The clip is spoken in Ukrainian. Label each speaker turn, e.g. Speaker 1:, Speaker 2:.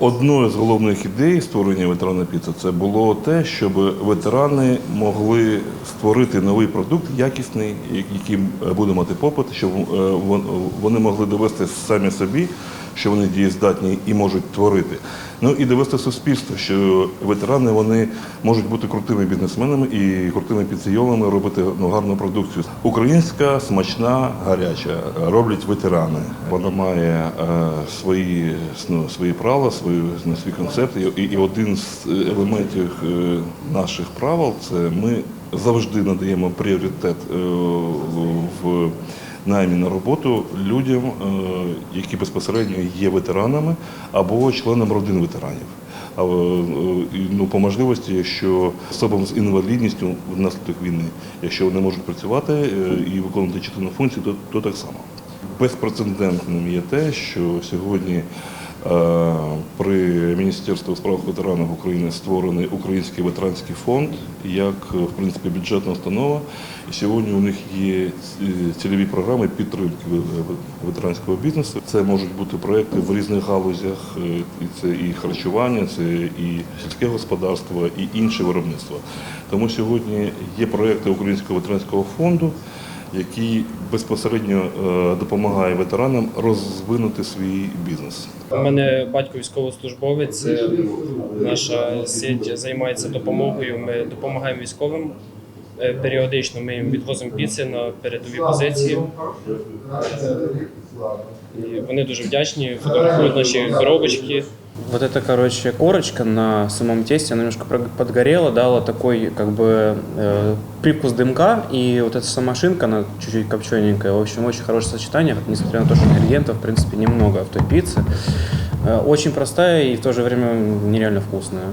Speaker 1: Одною з головних ідей створення ветерана піца це було те, щоб ветерани могли створити новий продукт, якісний, який буде мати попит, щоб е, вони могли довести самі собі, що вони дієздатні і можуть творити. Ну і довести суспільству, що ветерани вони можуть бути крутими бізнесменами і крутими піцейолами, робити ну, гарну продукцію. Українська, смачна, гаряча роблять ветерани. Вона має е, свої, ну, свої правила, свою, ну, свій концепт. І, і один з елементів е, наших правил це ми завжди надаємо пріоритет е, в наймі на роботу людям, е, які безпосередньо є ветеранами або членам родин ветеранів. А, е, ну, по можливості, якщо особам з інвалідністю внаслідок війни, якщо вони можуть працювати е, і виконувати частину функцій, то, то так само. Безпрецедентним є те, що сьогодні е, при Міністерстві у справах ветеранів України створений Український ветеранський фонд як е, в принципі бюджетна установа. І сьогодні у них є е, цільові програми підтримки ветеранського бізнесу. Це можуть бути проекти в різних галузях. е, це і харчування, це і сільське господарство, і інше виробництво. Тому сьогодні є проекти Українського ветеранського фонду який безпосередньо е, допомагає ветеранам розвинути свій бізнес.
Speaker 2: У мене батько військовослужбовець. е, Наша сеть займається допомогою. Ми допомагаємо військовим. Е, Періодично ми їм відвозимо піци на передові позиції. І вони дуже вдячні, фотографують наші коробочки.
Speaker 3: Вот эта, короче, корочка на самом тесте, она немножко прог- подгорела, дала такой, как бы, э, привкус дымка, и вот эта сама шинка, она чуть-чуть копчененькая. В общем, очень хорошее сочетание, несмотря на то, что ингредиентов, в принципе, немного в той пицце. Э, очень простая и в то же время нереально вкусная.